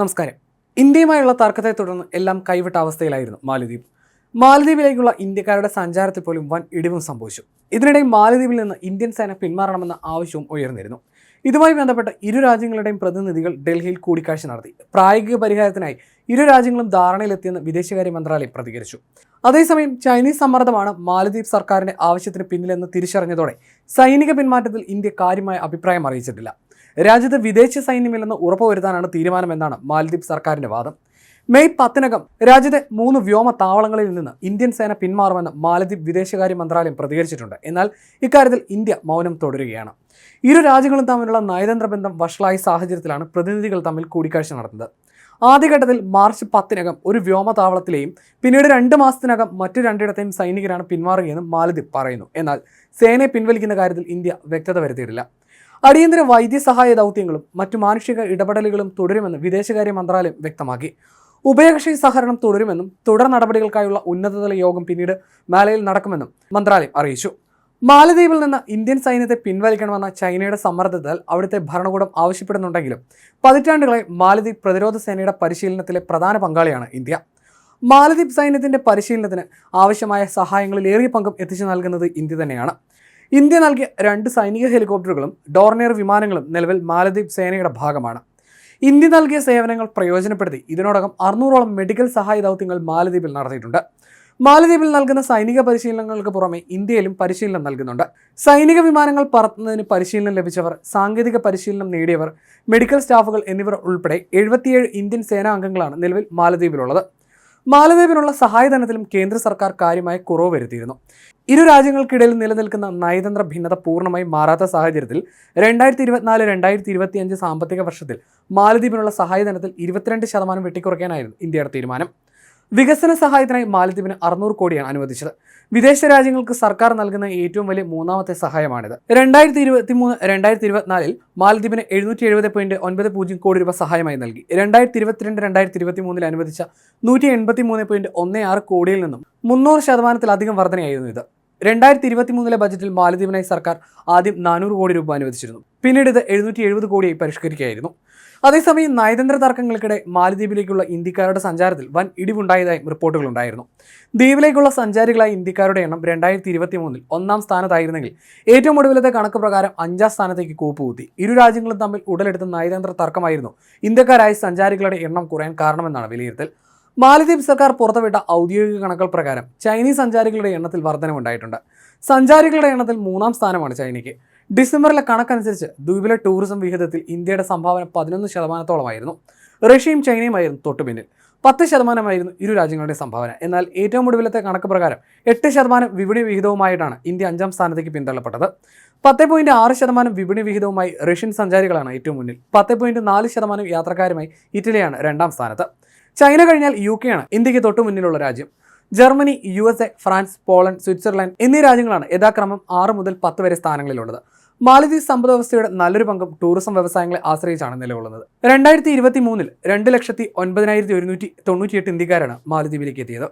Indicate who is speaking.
Speaker 1: നമസ്കാരം. ഇന്ത്യയുമായുള്ള തർക്കത്തെ തുടർന്ന് എല്ലാം കൈവിട്ട അവസ്ഥയിലായിരുന്നു മാലദ്വീപ്. മാലദ്വീപിലേക്കുള്ള ഇന്ത്യക്കാരുടെ സഞ്ചാരത്തിൽ പോലും വൻ ഇടിവും സംഭവിച്ചു. ഇതിനിടെ മാലദ്വീപിൽ നിന്ന് ഇന്ത്യൻ സേന പിന്മാറണമെന്ന ആവശ്യവും ഉയർന്നിരുന്നു. ഇതുമായി ബന്ധപ്പെട്ട് ഇരു രാജ്യങ്ങളുടെയും പ്രതിനിധികൾ ഡൽഹിയിൽ കൂടിക്കാഴ്ച നടത്തി. പ്രായോഗിക പരിഹാരത്തിനായി ഇരു രാജ്യങ്ങളും ധാരണയിലെത്തിയെന്ന് വിദേശകാര്യ മന്ത്രാലയം പ്രതികരിച്ചു. അതേസമയം ചൈനീസ് സമ്മർദ്ദമാണ് മാലദ്വീപ് സർക്കാരിന്റെ ആവശ്യത്തിന് പിന്നിലെന്ന് തിരിച്ചറിഞ്ഞതോടെ സൈനിക പിന്മാറ്റത്തിൽ ഇന്ത്യ കാര്യമായ അഭിപ്രായം അറിയിച്ചിട്ടില്ല. രാജ്യത്ത് വിദേശ സൈന്യമില്ലെന്ന് ഉറപ്പുവരുത്താനാണ് തീരുമാനമെന്നാണ് മാലദ്വീപ് സർക്കാരിന്റെ വാദം. മെയ് പത്തിനകം രാജ്യത്തെ മൂന്ന് വ്യോമ താവളങ്ങളിൽ നിന്ന് ഇന്ത്യൻ സേന പിന്മാറുമെന്ന് മാലദ്വീപ് വിദേശകാര്യ മന്ത്രാലയം പ്രതികരിച്ചിട്ടുണ്ട്. എന്നാൽ ഇക്കാര്യത്തിൽ ഇന്ത്യ മൗനം തുടരുകയാണ്. ഇരു രാജ്യങ്ങളും തമ്മിലുള്ള നയതന്ത്ര ബന്ധം വഷളായ സാഹചര്യത്തിലാണ് പ്രതിനിധികൾ തമ്മിൽ കൂടിക്കാഴ്ച നടന്നത് ആദ്യഘട്ടത്തിൽ മാർച്ച് പത്തിനകം ഒരു വ്യോമതാവളത്തിലെയും പിന്നീട് രണ്ട് മാസത്തിനകം മറ്റു രണ്ടിടത്തെയും സൈനികരാണ് പിന്മാറുകയെന്നും മാലദ്വീപ് പറയുന്നു. എന്നാൽ സേനയെ പിൻവലിക്കുന്ന കാര്യത്തിൽ ഇന്ത്യ വ്യക്തത വരുത്തിയിട്ടില്ല. അടിയന്തര വൈദ്യസഹായ ദൗത്യങ്ങളും മറ്റു മാനുഷിക ഇടപെടലുകളും തുടരുമെന്ന് വിദേശകാര്യ മന്ത്രാലയം വ്യക്തമാക്കി. ഉഭയകക്ഷി സഹകരണം തുടരുമെന്നും തുടർ നടപടികൾക്കായുള്ള ഉന്നതതല യോഗം പിന്നീട് മാലയിൽ നടക്കുമെന്നും മന്ത്രാലയം അറിയിച്ചു. മാലദ്വീപിൽ നിന്ന് ഇന്ത്യൻ സൈന്യത്തെ പിൻവലിക്കണമെന്ന ചൈനയുടെ സമ്മർദ്ദത്താൽ അവിടുത്തെ ഭരണകൂടം ആവശ്യപ്പെടുന്നുണ്ടെങ്കിലും പതിറ്റാണ്ടുകളായി മാലദ്വീപ് പ്രതിരോധ സേനയുടെ പരിശീലനത്തിലെ പ്രധാന പങ്കാളിയാണ് ഇന്ത്യ. മാലദ്വീപ് സൈന്യത്തിന്റെ പരിശീലനത്തിന് ആവശ്യമായ സഹായങ്ങളിൽ ഏറിയ പങ്കും എത്തിച്ചു നൽകുന്നത് ഇന്ത്യ തന്നെയാണ്. ഇന്ത്യ നൽകിയ രണ്ട് സൈനിക ഹെലികോപ്റ്ററുകളും ഡോർണിയർ വിമാനങ്ങളും നിലവിൽ മാലദ്വീപ് സേനയുടെ ഭാഗമാണ്. ഇന്ത്യ നൽകിയ സേവനങ്ങൾ പ്രയോജനപ്പെടുത്തി ഇതിനോടകം അറുന്നൂറോളം മെഡിക്കൽ സഹായ ദൗത്യങ്ങൾ മാലദ്വീപിൽ നടത്തിയിട്ടുണ്ട്. മാലദ്വീപിൽ നൽകുന്ന സൈനിക പരിശീലനങ്ങൾക്ക് പുറമെ ഇന്ത്യയിലും പരിശീലനം നൽകുന്നുണ്ട്. സൈനിക വിമാനങ്ങൾ പറത്തുന്നതിന് പരിശീലനം ലഭിച്ചവർ സാങ്കേതിക പരിശീലനം നേടിയവർ മെഡിക്കൽ സ്റ്റാഫുകൾ എന്നിവർ ഉൾപ്പെടെ എഴുപത്തിയേഴ് ഇന്ത്യൻ സേനാ അംഗങ്ങളാണ് നിലവിൽ മാലദ്വീപിലുള്ളത്. മാലദ്വീപിനുള്ള സഹായധനത്തിലും കേന്ദ്ര സർക്കാർ കാര്യമായ കുറവ് വരുത്തിയിരുന്നു. ഇരു രാജ്യങ്ങൾക്കിടയിൽ നിലനിൽക്കുന്ന നയതന്ത്ര ഭിന്നത പൂർണമായി മാറാത്ത സാഹചര്യത്തിൽ രണ്ടായിരത്തി ഇരുപത്തിനാല് രണ്ടായിരത്തി ഇരുപത്തിയഞ്ച് സാമ്പത്തിക വർഷത്തിൽ മാലദ്വീപിനുള്ള സഹായധനത്തിൽ ഇരുപത്തിരണ്ട് ശതമാനം വെട്ടിക്കുറയ്ക്കാനായിരുന്നു ഇന്ത്യയുടെ തീരുമാനം. വികസന സഹായത്തിനായി മാലദ്വീപിന് അറുന്നൂറ് കോടിയാണ് അനുവദിച്ചത്. വിദേശ രാജ്യങ്ങൾക്ക് സർക്കാർ നൽകുന്ന ഏറ്റവും വലിയ മൂന്നാമത്തെ സഹായമാണിത്. രണ്ടായിരത്തി ഇരുപത്തി മൂന്ന് രണ്ടായിരത്തി ഇരുപത്തിനാലിൽ മാലദ്വീപിന് എഴുന്നൂറ്റി എഴുപത് പോയിന്റ് ഒൻപത് പൂജ്യം കോടി രൂപ സഹായമായി നൽകി. രണ്ടായിരത്തി ഇരുപത്തിരണ്ട് രണ്ടായിരത്തി ഇരുപത്തി മൂന്നിൽ അനുവദിച്ച നൂറ്റി എൺപത്തി മൂന്ന് പോയിന്റ് ഒന്ന് ആറ് കോടിയിൽ നിന്നും മുന്നൂറ് ശതമാനത്തിലധികം വർധനയായിരുന്നു ഇത്. രണ്ടായിരത്തി ഇരുപത്തി മൂന്നിലെ ബജറ്റിൽ മാലദ്വീപിനായി സർക്കാർ ആദ്യം നാനൂറ് കോടി രൂപ അനുവദിച്ചിരുന്നു. പിന്നീട് ഇത് എഴുന്നൂറ്റി എഴുപത് കോടിയായി പരിഷ്കരിക്കുകയായിരുന്നു. അതേസമയം നയതന്ത്ര തർക്കങ്ങൾക്കിടെ മാലദ്വീപിലേക്കുള്ള ഇന്ത്യക്കാരുടെ സഞ്ചാരത്തിൽ വൻ ഇടിവുണ്ടായതായും റിപ്പോർട്ടുകളുണ്ടായിരുന്നു. ദ്വീപിലേക്കുള്ള സഞ്ചാരികളായ ഇന്ത്യക്കാരുടെ എണ്ണം രണ്ടായിരത്തി ഇരുപത്തി മൂന്നിൽ ഒന്നാം സ്ഥാനത്തായിരുന്നെങ്കിൽ ഏറ്റവും ഒടുവിലത്തെ കണക്ക് പ്രകാരം അഞ്ചാം സ്ഥാനത്തേക്ക് കൂപ്പുകൂത്തി ഇരു രാജ്യങ്ങളും തമ്മിൽ ഉടലെടുത്ത നയതന്ത്ര തർക്കമായിരുന്നു ഇന്ത്യക്കാരായ സഞ്ചാരികളുടെ എണ്ണം കുറയാൻ കാരണമെന്നാണ് വിലയിരുത്തൽ. മാലദ്വീപ് സർക്കാർ പുറത്തുവിട്ട ഔദ്യോഗിക കണക്കുകൾ പ്രകാരം ചൈനീസ് സഞ്ചാരികളുടെ എണ്ണത്തിൽ വർധനമുണ്ടായിട്ടുണ്ട് സഞ്ചാരികളുടെ എണ്ണത്തിൽ മൂന്നാം സ്ഥാനമാണ് ചൈനയ്ക്ക്. ഡിസംബറിലെ കണക്കനുസരിച്ച് ദ്വീപിലെ ടൂറിസം വിഹിതത്തിൽ ഇന്ത്യയുടെ സംഭാവന പതിനൊന്ന് ശതമാനത്തോളമായിരുന്നു. റഷ്യയും ചൈനയുമായിരുന്നു തൊട്ടുപിന്നിൽ. പത്ത് ശതമാനമായിരുന്നു ഇരു രാജ്യങ്ങളുടെ സംഭാവന. എന്നാൽ ഏറ്റവും ഒടുവിലത്തെ കണക്ക് പ്രകാരം എട്ട് ശതമാനം വിപണി വിഹിതവുമായിട്ടാണ് ഇന്ത്യ അഞ്ചാം സ്ഥാനത്തേക്ക് പിന്തള്ളപ്പെട്ടത്. പത്ത് പോയിന്റ് ആറ് ശതമാനം വിപണി വിഹിതവുമായി റഷ്യൻ സഞ്ചാരികളാണ് ഏറ്റവും മുന്നിൽ. പത്ത് പോയിന്റ് നാല് ശതമാനം യാത്രക്കാരുമായി ഇറ്റലിയാണ് രണ്ടാം സ്ഥാനത്ത്. ചൈന കഴിഞ്ഞാൽ യു കെയാണ് ഇന്ത്യയ്ക്ക് തൊട്ടു മുന്നിലുള്ള രാജ്യം. ജർമ്മനി യു ഫ്രാൻസ് പോളണ്ട് സ്വിറ്റ്സർലാൻഡ് എന്നീ രാജ്യങ്ങളാണ് യഥാക്രമം ആറ് മുതൽ പത്ത് വരെ സ്ഥാനങ്ങളിലുള്ളത്. മാലദ്വീപ് സമ്പദ്വ്യവസ്ഥയുടെ നല്ലൊരു പങ്കും ടൂറിസം വ്യവസായങ്ങളെ ആശ്രയിച്ചാണ് നിലകൊള്ളുന്നത്. രണ്ടായിരത്തി ഇരുപത്തി മൂന്നിൽ രണ്ട് ലക്ഷത്തി ഒൻപതിനായിരത്തി ഒരുന്നൂറ്റി തൊണ്ണൂറ്റിയെട്ട് ഇന്ത്യക്കാരാണ് മാലദ്വീപിലേക്ക് എത്തിയത്.